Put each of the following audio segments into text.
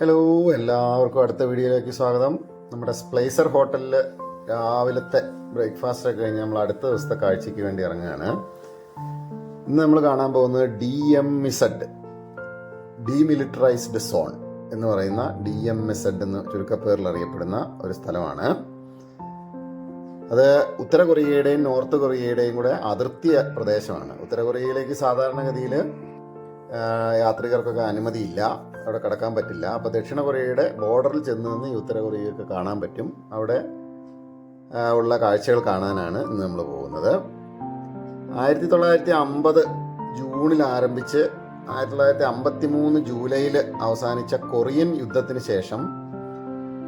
Hello എല്ലാവർക്കും അടുത്ത വീഡിയോയിലേക്ക് സ്വാഗതം. നമ്മുടെ സ്പ്ലേസർ ഹോട്ടലിൽ രാവിലത്തെ ബ്രേക്ക്ഫാസ്റ്റ് ഒക്കെ കഴിഞ്ഞ് നമ്മൾ അടുത്ത ദിവസത്തെ കാഴ്ചയ്ക്ക് വേണ്ടി ഇറങ്ങുകയാണ്. ഇന്ന് നമ്മൾ കാണാൻ പോകുന്നത് D M Z demilitarized zone എന്ന് പറയുന്ന ഡി എം ഇസഡ് എന്ന് ചുരുക്കപ്പേരിൽ അറിയപ്പെടുന്ന ഒരു സ്ഥലമാണ്. അത് ഉത്തര കൊറിയയുടെയും നോർത്ത് കൊറിയയുടെയും കൂടെ അതിർത്തി പ്രദേശമാണ്. ഉത്തര കൊറിയയിലേക്ക് സാധാരണഗതിയിൽ യാത്രികർക്കൊക്കെ അനുമതിയില്ല. അവിടെ കടക്കാൻ പറ്റില്ല. അപ്പോൾ ദക്ഷിണ കൊറിയയുടെ ബോർഡറിൽ ചെന്ന് നിന്ന് ഈ ഉത്തര കൊറിയയൊക്കെ കാണാൻ പറ്റും. അവിടെ ഉള്ള കാഴ്ചകൾ കാണാനാണ് ഇന്ന് നമ്മൾ പോകുന്നത്. ആയിരത്തി തൊള്ളായിരത്തി അമ്പത് ജൂണിൽ ആരംഭിച്ച് ആയിരത്തി തൊള്ളായിരത്തി അമ്പത്തി മൂന്ന് ജൂലൈയിൽ അവസാനിച്ച കൊറിയൻ യുദ്ധത്തിന് ശേഷം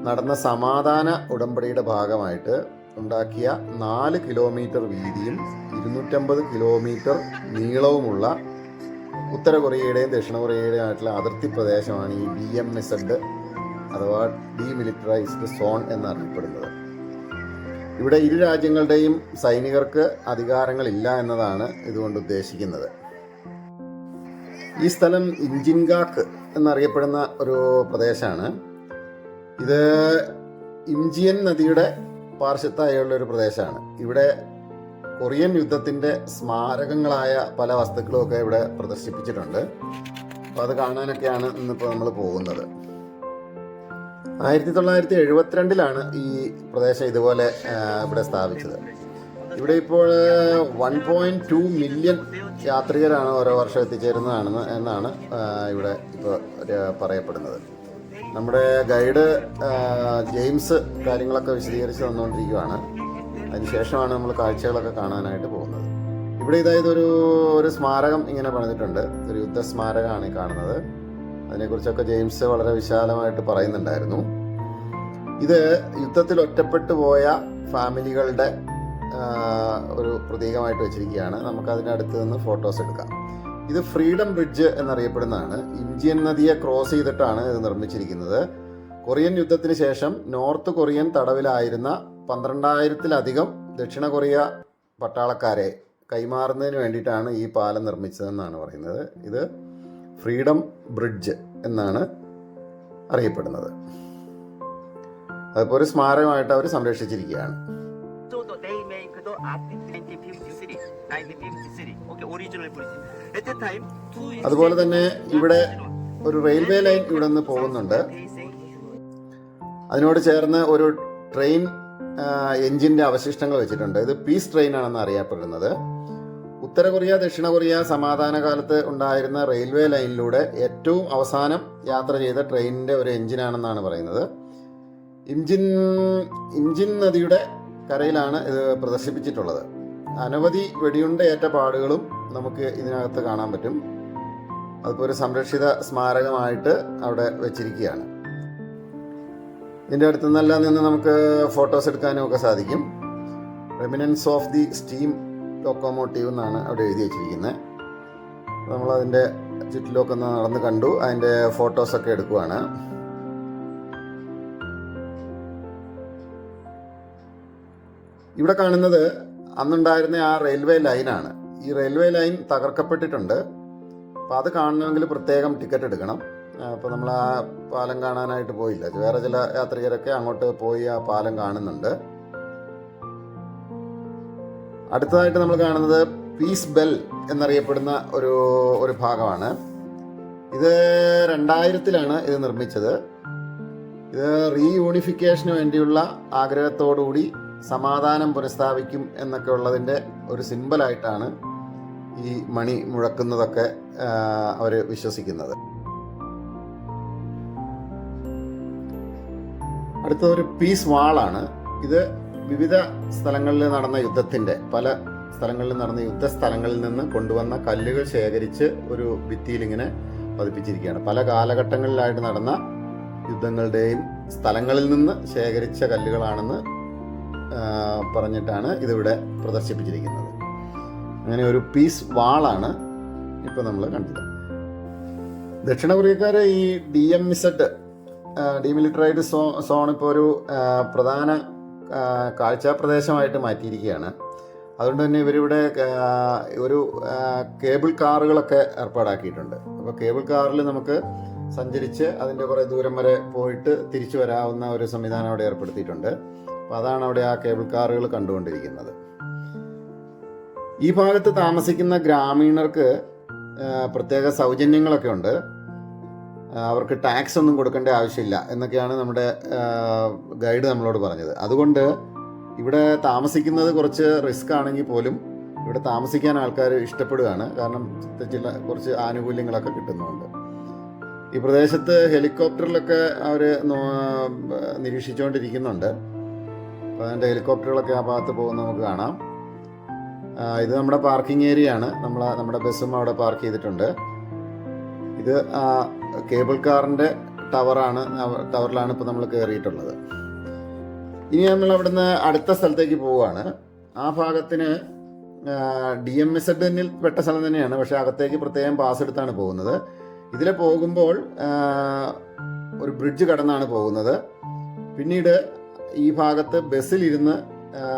നടന്ന സമാധാന ഉടമ്പടിയുടെ ഭാഗമായിട്ട് ഉണ്ടാക്കിയ നാല് കിലോമീറ്റർ വീതിയും ഇരുന്നൂറ്റമ്പത് കിലോമീറ്റർ നീളവുമുള്ള ഉത്തര കൊറിയയുടെയും ദക്ഷിണ കൊറിയയുടെയും ആയിട്ടുള്ള അതിർത്തി പ്രദേശമാണ് ഈ ഡി എം എസഡ് അഥവാ ഡീമിലിറ്ററൈസ്ഡ് സോൺ എന്നറിയപ്പെടുന്നത്. ഇവിടെ ഇരു രാജ്യങ്ങളുടെയും സൈനികർക്ക് അധികാരങ്ങളില്ല എന്നതാണ് ഇതുകൊണ്ട് ഉദ്ദേശിക്കുന്നത്. ഈ സ്ഥലം ഇഞ്ചിൻഗാക്ക് എന്നറിയപ്പെടുന്ന ഒരു പ്രദേശമാണ്. ഇത് ഇംജിയൻ നദിയുടെ പാർശ്വത്തായുള്ള ഒരു പ്രദേശമാണ്. ഇവിടെ കൊറിയൻ യുദ്ധത്തിന്റെ സ്മാരകങ്ങളായ പല വസ്തുക്കളുമൊക്കെ ഇവിടെ പ്രദർശിപ്പിച്ചിട്ടുണ്ട്. അപ്പോൾ അത് കാണാനൊക്കെയാണ് ഇന്നിപ്പോൾ നമ്മൾ പോകുന്നത്. ആയിരത്തി തൊള്ളായിരത്തി എഴുപത്തിരണ്ടിലാണ് ഈ പ്രദേശം ഇതുപോലെ ഇവിടെ സ്ഥാപിച്ചത്. ഇവിടെ ഇപ്പോൾ വൺ പോയിന്റ് ടു മില്യൺ യാത്രികരാണ് ഓരോ വർഷം എത്തിച്ചേരുന്നതാണെന്ന് എന്നാണ് ഇവിടെ ഇപ്പോൾ പറയപ്പെടുന്നത്. നമ്മുടെ ഗൈഡ് ജെയിംസ് കാര്യങ്ങളൊക്കെ വിശദീകരിച്ച് തന്നുകൊണ്ടിരിക്കുകയാണ് അതിനുശേഷമാണ് നമ്മൾ കാഴ്ചകളൊക്കെ കാണാനായിട്ട് പോകുന്നത്. ഇവിടെ ഇതായത് ഒരു ഒരു സ്മാരകം ഇങ്ങനെ പണിതിട്ടുണ്ട്. ഒരു യുദ്ധ സ്മാരകമാണ് ഈ കാണുന്നത്. അതിനെക്കുറിച്ചൊക്കെ ജെയിംസ് വളരെ വിശാലമായിട്ട് പറയുന്നുണ്ടായിരുന്നു. ഇത് യുദ്ധത്തിൽ ഒറ്റപ്പെട്ടു പോയ ഫാമിലികളുടെ ഒരു പ്രതീകമായിട്ട് വെച്ചിരിക്കുകയാണ്. നമുക്ക് അതിന്റെ അടുത്ത് നിന്ന് ഫോട്ടോസ് എടുക്കാം. ഇത് ഫ്രീഡം ബ്രിഡ്ജ് എന്നറിയപ്പെടുന്നതാണ്. ഇന്ത്യൻ നദിയെ ക്രോസ് ചെയ്തിട്ടാണ് ഇത് നിർമ്മിച്ചിരിക്കുന്നത്. കൊറിയൻ യുദ്ധത്തിന് ശേഷം നോർത്ത് കൊറിയൻ തടവിലായിരുന്ന പന്ത്രണ്ടായിരത്തിലധികം ദക്ഷിണ കൊറിയ പട്ടാളക്കാരെ കൈമാറുന്നതിന് വേണ്ടിയിട്ടാണ് ഈ പാലം നിർമ്മിച്ചതെന്നാണ് പറയുന്നത്. ഇത് ഫ്രീഡം ബ്രിഡ്ജ് എന്നാണ് അറിയപ്പെടുന്നത്. അതിപ്പോൾ ഒരു സ്മാരകമായിട്ട് അവർ സംരക്ഷിച്ചിരിക്കുകയാണ്. അതുപോലെ തന്നെ ഇവിടെ ഒരു റെയിൽവേ ലൈൻ ഇവിടെ നിന്ന് പോകുന്നുണ്ട്. അതിനോട് ചേർന്ന് ഒരു ട്രെയിൻ ആ, എഞ്ചിന്റെ അവശിഷ്ടങ്ങൾ വെച്ചിട്ടുണ്ട്. ഇത് പീസ് ട്രെയിൻ ആണെന്ന് അറിയപ്പെടുന്നത്. ഉത്തര കൊറിയ ദക്ഷിണ കൊറിയ സമാധാന കാലത്ത് ഉണ്ടായിരുന്ന റെയിൽവേ ലൈനിലൂടെ ഏറ്റവും അവസാനം യാത്ര ചെയ്ത ട്രെയിനിന്റെ ഒരു എഞ്ചിനാണെന്നാണ് പറയുന്നത്. ഇംജിൻ ഇംജിൻ നദിയുടെ കരയിലാണ് ഇത് പ്രദർശിപ്പിച്ചിട്ടുള്ളത്. അനവധി വെടിയുണ്ടയേറ്റ പാടുകളും നമുക്ക് ഇതിനകത്ത് കാണാൻ പറ്റും. അതിപ്പോൾ ഒരു സംരക്ഷിത സ്മാരകമായിട്ട് അവിടെ വെച്ചിരിക്കുകയാണ്. ഇതിന്റെ അടുത്ത് നിന്നെല്ലാം നിന്ന് നമുക്ക് ഫോട്ടോസ് എടുക്കാനും ഒക്കെ സാധിക്കും. Remnants of the steam locomotive എന്നാണ് അവിടെ എഴുതി വെച്ചിരിക്കുന്നത് നമ്മളതിന്റെ ചുറ്റിലൊക്കെ ഒന്ന് നടന്ന് കണ്ടു. അതിന്റെ ഫോട്ടോസൊക്കെ എടുക്കുവാണ്. ഇവിടെ കാണുന്നത് അന്നുണ്ടായിരുന്ന ആ റെയിൽവേ ലൈനാണ് ഈ റെയിൽവേ ലൈൻ തകർക്കപ്പെട്ടിട്ടുണ്ട്. അപ്പോൾ അത് കാണണമെങ്കിൽ പ്രത്യേകം ടിക്കറ്റ് എടുക്കണം. അപ്പോൾ നമ്മൾ ആ പാലം കാണാനായിട്ട് പോയില്ല. വേറെ ചില യാത്രികരൊക്കെ അങ്ങോട്ട് പോയി ആ പാലം കാണുന്നുണ്ട്. അടുത്തതായിട്ട് നമ്മൾ കാണുന്നത് പീസ് ബെൽ എന്നറിയപ്പെടുന്ന ഒരു ഒരു ഭാഗമാണ്. ഇത് രണ്ടായിരത്തിലാണ് ഇത് നിർമ്മിച്ചത്. ഇത് റീയൂണിഫിക്കേഷന് വേണ്ടിയുള്ള ആഗ്രഹത്തോടുകൂടി സമാധാനം പുനഃസ്ഥാപിക്കും എന്നൊക്കെ ഉള്ളതിന്റെ ഒരു സിമ്പലായിട്ടാണ് ഈ മണി മുഴക്കുന്നതൊക്കെ അവർ വിശ്വസിക്കുന്നത്. അടുത്ത ഒരു പീസ് വാളാണ് ഇത് വിവിധ സ്ഥലങ്ങളിൽ നടന്ന യുദ്ധത്തിന്റെ പല സ്ഥലങ്ങളിൽ നടന്ന യുദ്ധ സ്ഥലങ്ങളിൽ നിന്ന് കൊണ്ടുവന്ന കല്ലുകൾ ശേഖരിച്ച് ഒരു ഭിത്തിയിൽ ഇങ്ങനെ പതിപ്പിച്ചിരിക്കുകയാണ്. പല കാലഘട്ടങ്ങളിലായിട്ട് നടന്ന യുദ്ധങ്ങളുടെയും സ്ഥലങ്ങളിൽ നിന്ന് ശേഖരിച്ച കല്ലുകളാണെന്ന് പറഞ്ഞിട്ടാണ് ഇതിവിടെ പ്രദർശിപ്പിച്ചിരിക്കുന്നത്. അങ്ങനെ ഒരു പീസ് വാളാണ് ഇപ്പോൾ നമ്മൾ കണ്ടത്. ദക്ഷിണ കൊറിയക്കാരെ ഈ ഡി എം ഇസഡ് ഡിമിലിറ്ററൈഡ് സോ സോൺ ഇപ്പോൾ ഒരു പ്രധാന കാഴ്ചാ പ്രദേശമായിട്ട് മാറ്റിയിരിക്കുകയാണ്. അതുകൊണ്ട് തന്നെ ഇവരിവിടെ ഒരു കേബിൾ കാറുകളൊക്കെ ഏർപ്പാടാക്കിയിട്ടുണ്ട്. അപ്പോൾ കേബിൾ കാറിൽ നമുക്ക് സഞ്ചരിച്ച് അതിന്റെ കുറേ ദൂരം വരെ പോയിട്ട് തിരിച്ചു വരാവുന്ന ഒരു സംവിധാനം അവിടെ ഏർപ്പെടുത്തിയിട്ടുണ്ട്. അപ്പോൾ അതാണ് അവിടെ ആ കേബിൾ കാറുകൾ കണ്ടുകൊണ്ടിരിക്കുന്നത്. ഈ ഭാഗത്ത് താമസിക്കുന്ന ഗ്രാമീണർക്ക് പ്രത്യേക സൗജന്യങ്ങളൊക്കെ ഉണ്ട്. അവർക്ക് ടാക്സ് ഒന്നും കൊടുക്കേണ്ട ആവശ്യമില്ല എന്നൊക്കെയാണ് നമ്മുടെ ഗൈഡ് നമ്മളോട് പറഞ്ഞത്. അതുകൊണ്ട് ഇവിടെ താമസിക്കുന്നത് കുറച്ച് റിസ്ക് ആണെങ്കിൽ പോലും ഇവിടെ താമസിക്കാൻ ആൾക്കാർ ഇഷ്ടപ്പെടുകയാണ്. കാരണം ചില കുറച്ച് ആനുകൂല്യങ്ങളൊക്കെ കിട്ടുന്നുണ്ട്. ഈ പ്രദേശത്ത് ഹെലികോപ്റ്ററിലൊക്കെ അവർ നിരീക്ഷിച്ചുകൊണ്ടിരിക്കുന്നുണ്ട്. അപ്പോൾ അതിന്റെ ഹെലികോപ്റ്ററുകളൊക്കെ ആ ഭാഗത്ത് പോകുന്ന നമുക്ക് കാണാം. ഇത് നമ്മുടെ പാർക്കിംഗ് ഏരിയ ആണ് നമ്മൾ നമ്മുടെ ബസ്സും അവിടെ പാർക്ക് ചെയ്തിട്ടുണ്ട്. ഇത് കേബിൾ കാറിന്റെ ടവറാണ് ടവറിലാണ് ഇപ്പോൾ നമ്മൾ കയറിയിട്ടുള്ളത് ഇനി നമ്മൾ അവിടുന്ന് അടുത്ത സ്ഥലത്തേക്ക് പോവുകയാണ്. ആ ഭാഗത്തിന് ഡി എം എസ് എഡിനിൽ പെട്ട സ്ഥലം തന്നെയാണ്. പക്ഷേ അകത്തേക്ക് പ്രത്യേകം പാസ് എടുത്താണ് പോകുന്നത്. ഇതിൽ പോകുമ്പോൾ ഒരു ബ്രിഡ്ജ് കടന്നാണ് പോകുന്നത്. പിന്നീട് ഈ ഭാഗത്ത് ബസ്സിലിരുന്ന്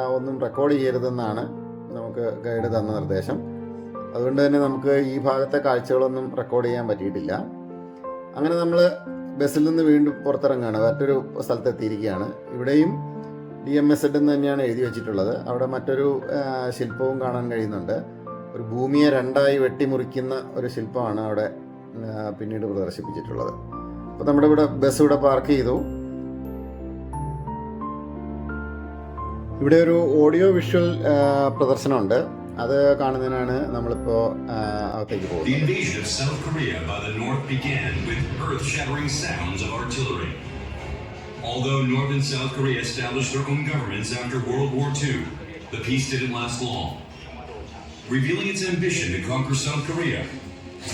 ഒന്നും റെക്കോർഡ് ചെയ്യരുതെന്നാണ് നമുക്ക് ഗൈഡ് തന്ന നിർദ്ദേശം. അതുകൊണ്ട് തന്നെ നമുക്ക് ഈ ഭാഗത്തെ കാഴ്ചകളൊന്നും റെക്കോർഡ് ചെയ്യാൻ പറ്റിയിട്ടില്ല. അങ്ങനെ നമ്മൾ ബസ്സിൽ നിന്ന് വീണ്ടും പുറത്തിറങ്ങുകയാണ് മറ്റൊരു സ്ഥലത്തെത്തിയിരിക്കുകയാണ്. ഇവിടെയും ഡി എം എസ് എഡ് എന്ന് തന്നെയാണ് എഴുതി വെച്ചിട്ടുള്ളത്. അവിടെ മറ്റൊരു ശില്പവും കാണാൻ കഴിയുന്നുണ്ട്. ഒരു ഭൂമിയെ രണ്ടായി വെട്ടിമുറിക്കുന്ന ഒരു ശില്പമാണ് അവിടെ പിന്നീട് പ്രദർശിപ്പിച്ചിട്ടുള്ളത്. അപ്പോൾ നമ്മുടെ ഇവിടെ ബസ് ഇവിടെ പാർക്ക് ചെയ്തു. ഇവിടെ ഒരു ഓഡിയോ വിഷ്വൽ പ്രദർശനമുണ്ട്. അത് കാണുന്നതിനാണ് നമ്മളിപ്പോൾ അകത്തേക്ക് The പോകുന്നത് invasion of South Korea by the North began with earth-shattering sounds of artillery. Although North and South Korea established their own governments after World War II, the peace didn't last long. Revealing its ambition to conquer South Korea,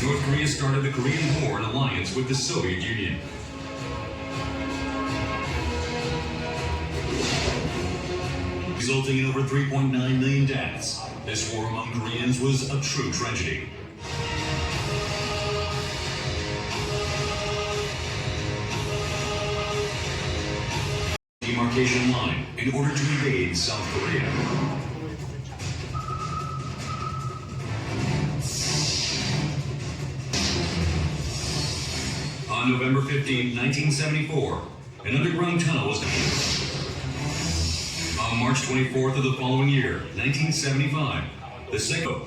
North Korea started the Korean War in alliance with the Soviet Union. Resulting in over 3.9 million deaths, this war among Koreans was a true tragedy. demarcation line in order to invade South Korea. On November 15, 1974, an underground tunnel was March 24th of the following year, 1975, the second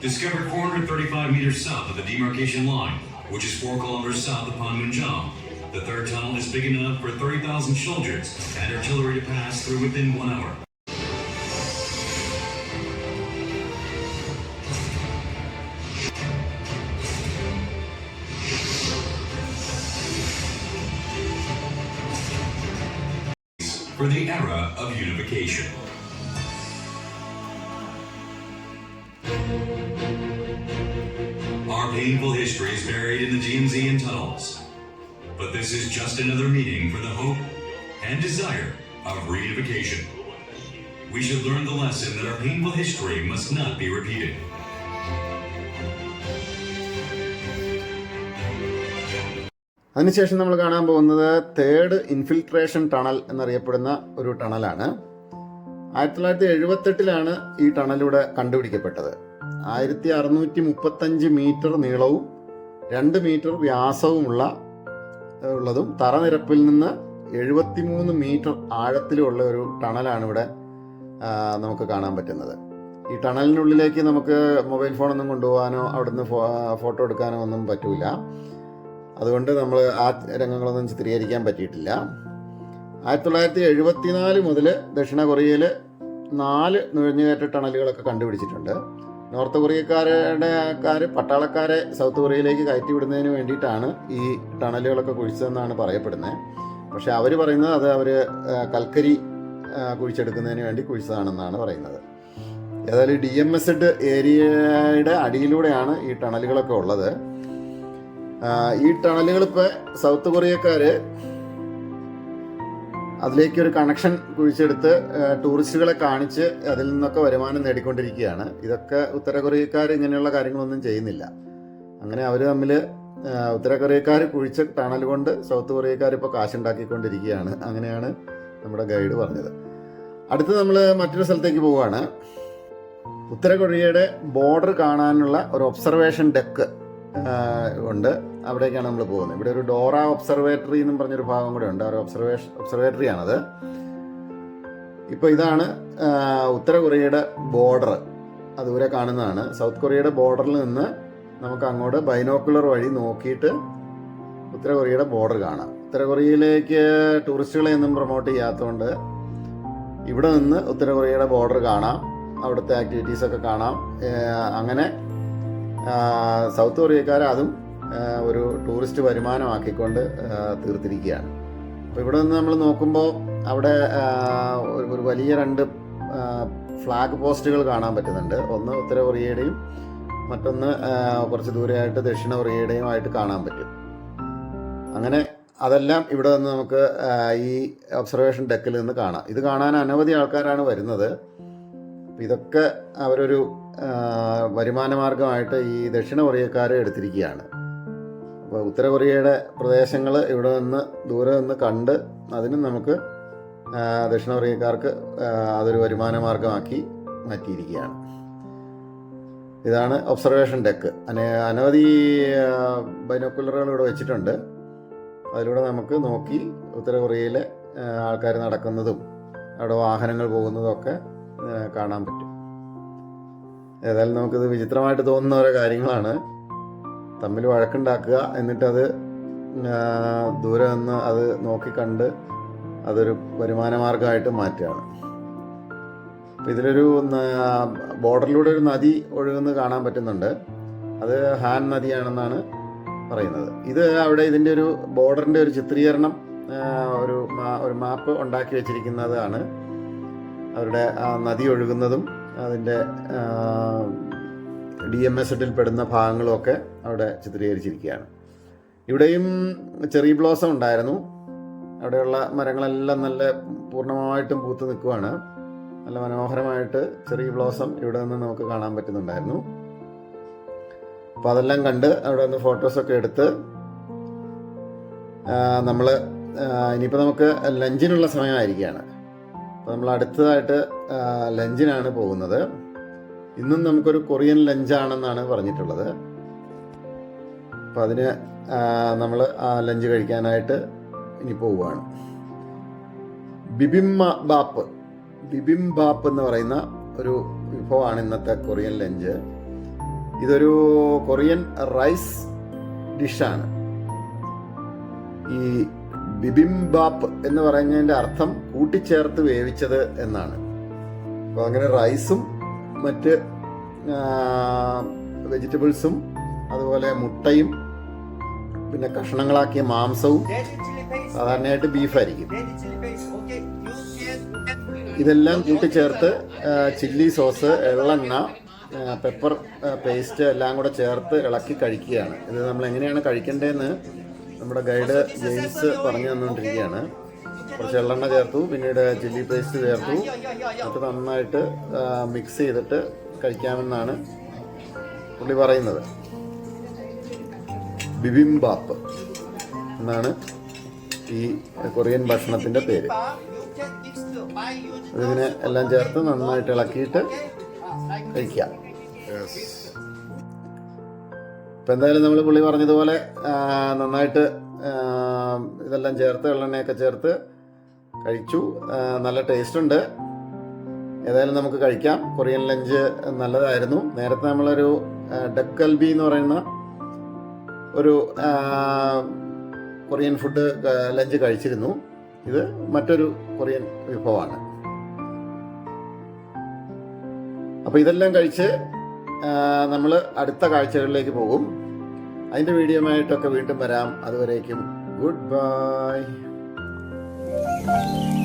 discovered 435 meters south of the demarcation line, which is 4 kilometers south of Panmunjom. The third tunnel is big enough for 30,000 soldiers and artillery to pass through within one hour. For the era of unification. Our painful history is buried in the and tunnels. But this is just another meeting for the hope and desire of reunification. We should learn the lesson that our painful history must not be repeated. അതിനുശേഷം നമ്മൾ കാണാൻ പോകുന്നത് third infiltration tunnel എന്നറിയപ്പെടുന്ന ഒരു ടണലാണ്. ആയിരത്തി തൊള്ളായിരത്തി എഴുപത്തെട്ടിലാണ് ഈ ടണലിവിടെ കണ്ടുപിടിക്കപ്പെട്ടത്. ആയിരത്തി അറുന്നൂറ്റി മുപ്പത്തഞ്ച് മീറ്റർ നീളവും രണ്ട് മീറ്റർ വ്യാസവുമുള്ള ഉള്ളതും തറനിരപ്പിൽ നിന്ന് എഴുപത്തിമൂന്ന് മീറ്റർ ആഴത്തിലുമുള്ള ഒരു ടണലാണ് ഇവിടെ നമുക്ക് കാണാൻ പറ്റുന്നത്. ഈ ടണലിനുള്ളിലേക്ക് നമുക്ക് മൊബൈൽ ഫോണൊന്നും കൊണ്ടുപോകാനോ അവിടുന്ന് ഫോട്ടോ എടുക്കാനോ ഒന്നും പറ്റൂല. അതുകൊണ്ട് നമ്മൾ ആ രംഗങ്ങളൊന്നും ചിത്രീകരിക്കാൻ പറ്റിയിട്ടില്ല. ആയിരത്തി തൊള്ളായിരത്തി എഴുപത്തിനാല് മുതൽ ദക്ഷിണ കൊറിയയിൽ നാല് നുഴഞ്ഞുകയറ്റ ടണലുകളൊക്കെ കണ്ടുപിടിച്ചിട്ടുണ്ട്. നോർത്ത് കൊറിയക്കാരുടെ കാര് പട്ടാളക്കാരെ സൗത്ത് കൊറിയയിലേക്ക് കയറ്റി വിടുന്നതിന് വേണ്ടിയിട്ടാണ് ഈ ടണലുകളൊക്കെ കുഴിച്ചതെന്നാണ് പറയപ്പെടുന്നത്. പക്ഷേ അവർ പറയുന്നത് അത് അവർ കൽക്കരി കുഴിച്ചെടുക്കുന്നതിന് വേണ്ടി കുഴിച്ചതാണെന്നാണ് പറയുന്നത്. ഏതായാലും ഡി എം എസ് എഡ് ഏരിയയുടെ അടിയിലൂടെയാണ് ഈ ടണലുകളൊക്കെ ഉള്ളത്. ഈ ടണലുകൾ ഇപ്പോൾ സൗത്ത് കൊറിയക്കാർ അതിലേക്ക് ഒരു കണക്ഷൻ കുഴിച്ചെടുത്ത് ടൂറിസ്റ്റുകളെ കാണിച്ച് അതിൽ നിന്നൊക്കെ വരുമാനം നേടിക്കൊണ്ടിരിക്കുകയാണ്. ഇതൊക്കെ ഉത്തര കൊറിയക്കാർ ഇങ്ങനെയുള്ള കാര്യങ്ങളൊന്നും ചെയ്യുന്നില്ല. അങ്ങനെ അവർ തമ്മിൽ ഉത്തര കൊറിയക്കാർ കുഴിച്ച ടണൽ കൊണ്ട് സൗത്ത് കൊറിയക്കാർ ഇപ്പോൾ കാശുണ്ടാക്കിക്കൊണ്ടിരിക്കുകയാണ്. അങ്ങനെയാണ് നമ്മുടെ ഗൈഡ് പറഞ്ഞത്. അടുത്ത് നമ്മൾ മറ്റൊരു സ്ഥലത്തേക്ക് പോവുകയാണ്. ഉത്തര കൊറിയയുടെ ബോർഡർ കാണാനുള്ള ഒരു ഒബ്സർവേഷൻ ഡെക്ക് ഉണ്ട്. അവിടേക്കാണ് നമ്മൾ പോകുന്നത്. ഇവിടെ ഒരു ഡോറ ഒബ്സർവേറ്ററി എന്നും പറഞ്ഞൊരു ഭാഗം കൂടെ ഉണ്ട്. ആ ഒരു ഒബ്സർവേഷൻ ഒബ്സർവേറ്ററി ആണത് ഇപ്പോൾ ഇതാണ് ഉത്തര കൊറിയയുടെ ബോർഡർ. അതുവരെ കാണുന്നതാണ്. സൗത്ത് കൊറിയയുടെ ബോർഡറിൽ നിന്ന് നമുക്ക് അങ്ങോട്ട് ബൈനോക്കുലർ വഴി നോക്കിയിട്ട് ഉത്തര കൊറിയയുടെ ബോർഡർ കാണാം. ഉത്തര കൊറിയയിലേക്ക് ടൂറിസ്റ്റുകളെ ഒന്നും പ്രൊമോട്ട് ചെയ്യാത്തതുകൊണ്ട് ഇവിടെ നിന്ന് ഉത്തര കൊറിയയുടെ ബോർഡർ കാണാം. അവിടുത്തെ ആക്ടിവിറ്റീസ് ഒക്കെ കാണാം അങ്ങനെ സൗത്ത് കൊറിയക്കാർ അതും ഒരു ടൂറിസ്റ്റ് വരുമാനമാക്കിക്കൊണ്ട് തീർത്തിരിക്കുകയാണ്. അപ്പോൾ ഇവിടെ നിന്ന് നമ്മൾ നോക്കുമ്പോൾ അവിടെ ഒരു- വലിയ രണ്ട് ഫ്ലാഗ് പോസ്റ്റുകൾ കാണാൻ പറ്റുന്നുണ്ട്. ഒന്ന് ഉത്തര കൊറിയയുടെയും മറ്റൊന്ന് കുറച്ച് ദൂരെയായിട്ട് ദക്ഷിണ കൊറിയയുടെയും ആയിട്ട് കാണാൻ പറ്റും. അങ്ങനെ അതെല്ലാം ഇവിടെ നിന്ന് നമുക്ക് ഈ ഒബ്സർവേഷൻ ഡെക്കിൽ നിന്ന് കാണാം. ഇത് കാണാൻ അനവധി ആൾക്കാരാണ് വരുന്നത്. ഇതൊക്കെ അവരൊരു വരുമാന മാർഗമായിട്ട് ഈ ദക്ഷിണ കൊറിയക്കാർ എടുത്തിരിക്കുകയാണ്. അപ്പോൾ ഉത്തര കൊറിയയുടെ പ്രദേശങ്ങൾ ഇവിടെ നിന്ന് ദൂരെ നിന്ന് കണ്ട് അതിനും നമുക്ക് ദക്ഷിണ കൊറിയക്കാർക്ക് അതൊരു വരുമാന മാർഗമാക്കി മാറ്റിയിരിക്കുകയാണ്. ഇതാണ് ഒബ്സർവേഷൻ ഡെക്ക് അനേ അനവധി ബൈനോക്കുലറുകൾ ഇവിടെ വെച്ചിട്ടുണ്ട്. അതിലൂടെ നമുക്ക് നോക്കി ഉത്തര കൊറിയയിലെ ആൾക്കാർ നടക്കുന്നതും അവിടെ വാഹനങ്ങൾ പോകുന്നതും ഒക്കെ കാണാൻ പറ്റും. ഏതായാലും നമുക്കിത് വിചിത്രമായിട്ട് തോന്നുന്ന ഓരോ കാര്യങ്ങളാണ്. തമ്മിൽ വഴക്കുണ്ടാക്കുക എന്നിട്ടത് ദൂരെ നിന്ന് അത് നോക്കിക്കണ്ട് അതൊരു വരുമാന മാർഗമായിട്ട് മാറ്റുകയാണ്. ഇതിലൊരു ബോർഡറിലൂടെ ഒരു നദി ഒഴുകുന്നത് കാണാൻ പറ്റുന്നുണ്ട്. അത് ഹാൻ നദിയാണെന്നാണ് പറയുന്നത്. ഇത് അവിടെ ഇതിന്റെ ഒരു ബോർഡറിന്റെ ഒരു ചിത്രീകരണം ഒരു ഒരു മാപ്പ് ഉണ്ടാക്കി വെച്ചിരിക്കുന്നതാണ്. അവരുടെ നദി ഒഴുകുന്നതും അതിന്റെ ഡി എം എസ് എട്ടിൽ പെടുന്ന ഭാഗങ്ങളൊക്കെ അവിടെ ചിത്രീകരിച്ചിരിക്കുകയാണ്. ഇവിടെയും ചെറി ബ്ലോസം ഉണ്ടായിരുന്നു. അവിടെയുള്ള മരങ്ങളെല്ലാം നല്ല പൂർണമായിട്ടും പൂത്ത് നിൽക്കുവാണ്. നല്ല മനോഹരമായിട്ട് ചെറിയ ബ്ലോസം ഇവിടെ നിന്ന് നമുക്ക് കാണാൻ പറ്റുന്നുണ്ടായിരുന്നു. അപ്പോൾ അതെല്ലാം കണ്ട് അവിടെ നിന്ന് ഫോട്ടോസൊക്കെ എടുത്ത് നമ്മൾ ഇനിയിപ്പോൾ നമുക്ക് ലഞ്ചിനുള്ള സമയമായിരിക്കുകയാണ്. അപ്പോൾ നമ്മൾ അടുത്തതായിട്ട് ലഞ്ചിനാണ് പോകുന്നത്. ഇന്നും നമുക്കൊരു കൊറിയൻ ലഞ്ചാണെന്നാണ് പറഞ്ഞിട്ടുള്ളത്. അപ്പോൾ അതിന് നമ്മൾ ആ ലഞ്ച് കഴിക്കാനായിട്ട് ഇനി പോവുകയാണ്. ബിബിംബ ബാപ്പ്. ബിബിം ബാപ്പ് എന്ന് പറയുന്ന ഒരു വിഭവമാണ് ഇന്നത്തെ കൊറിയൻ ലഞ്ച്. ഇതൊരു കൊറിയൻ റൈസ് ഡിഷാണ്. ഈ ബിബിംബാപ്പ് എന്ന് പറയുന്നതിന്റെ അർത്ഥം കൂട്ടിച്ചേർത്ത് വേവിച്ചത് എന്നാണ്. അപ്പോൾ അങ്ങനെ റൈസും മറ്റ് വെജിറ്റബിൾസും അതുപോലെ മുട്ടയും പിന്നെ കഷ്ണങ്ങളാക്കിയ മാംസവും. സാധാരണയായിട്ട് ബീഫായിരിക്കും. ഇതെല്ലാം കൂട്ടിച്ചേർത്ത് ചില്ലി സോസ് എള്ളെണ്ണ പെപ്പർ പേസ്റ്റ് എല്ലാം കൂടെ ചേർത്ത് ഇളക്കി കഴിക്കുകയാണ് ഇത് നമ്മൾ എങ്ങനെയാണ് കഴിക്കേണ്ടതെന്ന് നമ്മുടെ ഗൈഡ് ജെയിംസ് പറഞ്ഞു തന്നുകൊണ്ടിരിക്കുകയാണ് കുറച്ച് എള്ളെണ്ണ ചേർത്തു പിന്നീട് ചില്ലി പേസ്റ്റ് ചേർത്തു. എന്നിട്ട് നന്നായിട്ട് മിക്സ് ചെയ്തിട്ട് കഴിക്കാമെന്നാണ് പുള്ളി പറയുന്നത്. ബിബിംബാപ്പ് എന്നാണ് ഈ കൊറിയൻ ഭക്ഷണത്തിന്റെ പേര്. ഇതിനെ എല്ലാം ചേർത്ത് നന്നായിട്ട് ഇളക്കിയിട്ട് കഴിക്കാം. ഇപ്പം എന്തായാലും നമ്മൾ പുള്ളി പറഞ്ഞതുപോലെ നന്നായിട്ട് ഇതെല്ലാം ചേർത്ത് എള്ളെണ്ണയൊക്കെ ചേർത്ത് കഴിച്ചു. നല്ല ടേസ്റ്റ് ഉണ്ട്. ഏതായാലും നമുക്ക് കഴിക്കാം. കൊറിയൻ ലഞ്ച് നല്ലതായിരുന്നു. നേരത്തെ നമ്മളൊരു ഡക്കൽബി എന്ന് പറയുന്ന ഒരു കൊറിയൻ ഫുഡ് ലഞ്ച് കഴിച്ചിരുന്നു. ഇത് മറ്റൊരു കൊറിയൻ വിഭവമാണ്. അപ്പോൾ ഇതെല്ലാം കഴിച്ച് നമ്മൾ അടുത്ത കാഴ്ചകളിലേക്ക് പോകും. അതിന്റെ വീഡിയോയുമായിട്ടൊക്കെ വീണ്ടും വരാം. അതുവരേക്കും ഗുഡ് ബൈ Música